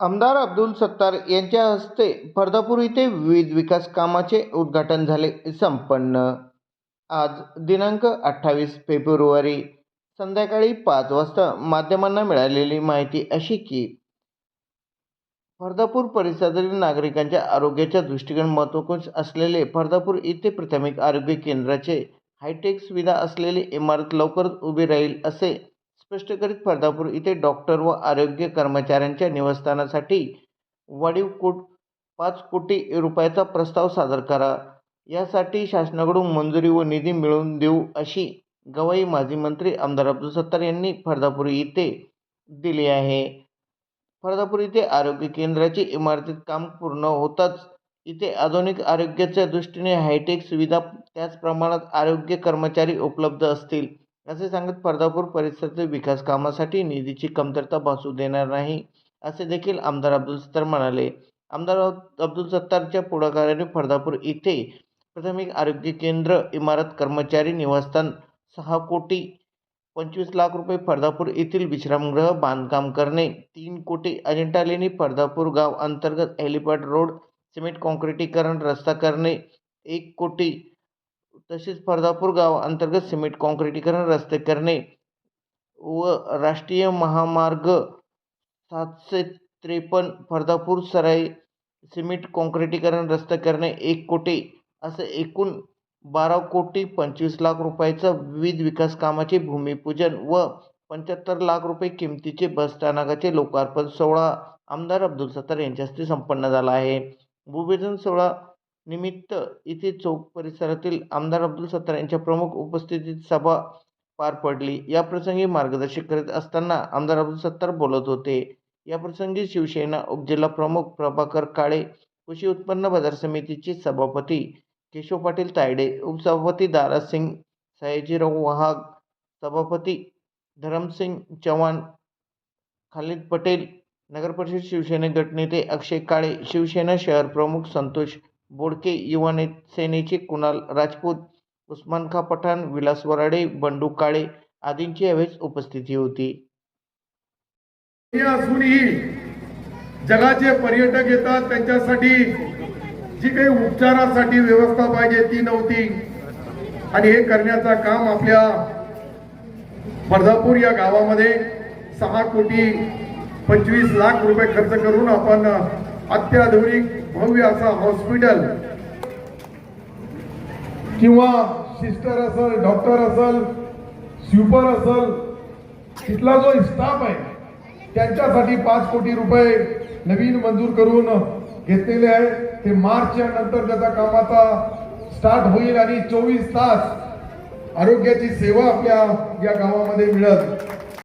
आमदार अब्दुल सत्तार यांच्या हस्ते फर्दापूर येथे विविध विकास कामाचे उद्घाटन झाले. संपन्न. आज दिनांक अठ्ठावीस फेब्रुवारी संध्याकाळी पाच वाजता माध्यमांना मिळालेली माहिती अशी की फर्दापूर परिसरातील नागरिकांच्या आरोग्याच्या दृष्टिकोन महत्त्वपूर्ण असलेले फर्दापूर येथे प्राथमिक आरोग्य केंद्राचे हायटेक सुविधा असलेली इमारत लवकरच उभी राहील असे स्पष्ट करीत फर्दापूर इथे डॉक्टर व आरोग्य कर्मचाऱ्यांच्या निवासस्थानासाठी वाढीव कोट पाच कोटी रुपयाचा प्रस्ताव सादर करा. यासाठी शासनाकडून मंजुरी व निधी मिळवून देऊ अशी गवाही माजी मंत्री आमदार अब्दुल सत्तार यांनी फर्दापूर येथे दिली आहे. फर्दापूर येथे आरोग्य केंद्राची इमारतीत काम पूर्ण होताच इथे आधुनिक आरोग्याच्या दृष्टीने हायटेक सुविधा त्याच प्रमाणात आरोग्य कर्मचारी उपलब्ध असतील. असे सांगत फर्दापूर परिसरातील विकास कामासाठी निधीची कमतरता भासू देणार नाही असे देखील आमदार अब्दुल सत्तार म्हणाले. आमदार अब्दुल सत्तारच्या पुढाकाराने फर्दापूर येथे प्राथमिक आरोग्य केंद्र इमारत कर्मचारी निवासस्थान सहा कोटी पंचवीस लाख रुपये फर्दापूर येथील विश्रामगृह बांधकाम करणे तीन कोटी अजिंठा लेणी फर्दापूर गाव अंतर्गत हेलिपॅड रोड सिमेंट कॉन्क्रिटीकरण रस्ता करणे एक कोटी तसेच फर्दापूर गाव अंतर्गत सिमेंट काँक्रिटीकरण रस्ते करणे व राष्ट्रीय महामार्ग सातशे त्रेपन्न फर्दापूर सराई सिमेंट काँक्रिटीकरण रस्ते करणे एक कोटी असं एकूण बारा कोटी पंचवीस लाख रुपयाचं विविध विकास कामाचे भूमिपूजन व पंच्याहत्तर लाख रुपये किमतीचे बसस्थानकाचे लोकार्पण सोहळा आमदार अब्दुल सत्तार यांच्या हस्ते संपन्न झाला आहे. भूमिपूजन सोहळा निमित्त इथे चौक परिसरातील आमदार अब्दुल सत्तार यांच्या प्रमुख उपस्थितीत सभा पार पडली. या प्रसंगी मार्गदर्शन करीत असताना आमदार अब्दुल सत्तार बोलत होते. या प्रसंगी शिवसेना उपजिल्हा प्रमुख प्रभाकर काळे कृषी उत्पन्न बाजार समितीचे सभापती केशव पाटील तायडे उपसभापती दारासिंग सयाजीराव वहाग सभापती धरमसिंग चव्हाण खालिद पटेल नगरपरिषद शिवसेना गटनेते अक्षय काळे शिवसेना शहर प्रमुख संतोष बोडके युवाने सेनेचे कुणाल राजपूत उस्मान खा पठाण विलास वराडे बंडू काळे आदींची यावेळी उपस्थिती होती. असूनही जगाचे पर्यटक येतात त्यांच्यासाठी जी काही उपचारासाठी व्यवस्था पाहिजे ती नव्हती. आणि हे करण्याचं काम आपल्या वर्धापूर या गावामध्ये सहा कोटी पंचवीस लाख रुपये खर्च करून आपण अत्याधुनिक भव्य असा हॉस्पिटल किंवा सिस्टर असल डॉक्टर असल स्वीपर असल तिथला जो स्टाफ आहे त्यांच्यासाठी पाच कोटी रुपये नवीन मंजूर करून घेतलेले आहे. ते मार्चच्या नंतर त्याचा कामाचा स्टार्ट होईल आणि चोवीस तास आरोग्याची सेवा आपल्या या गावामध्ये मिळत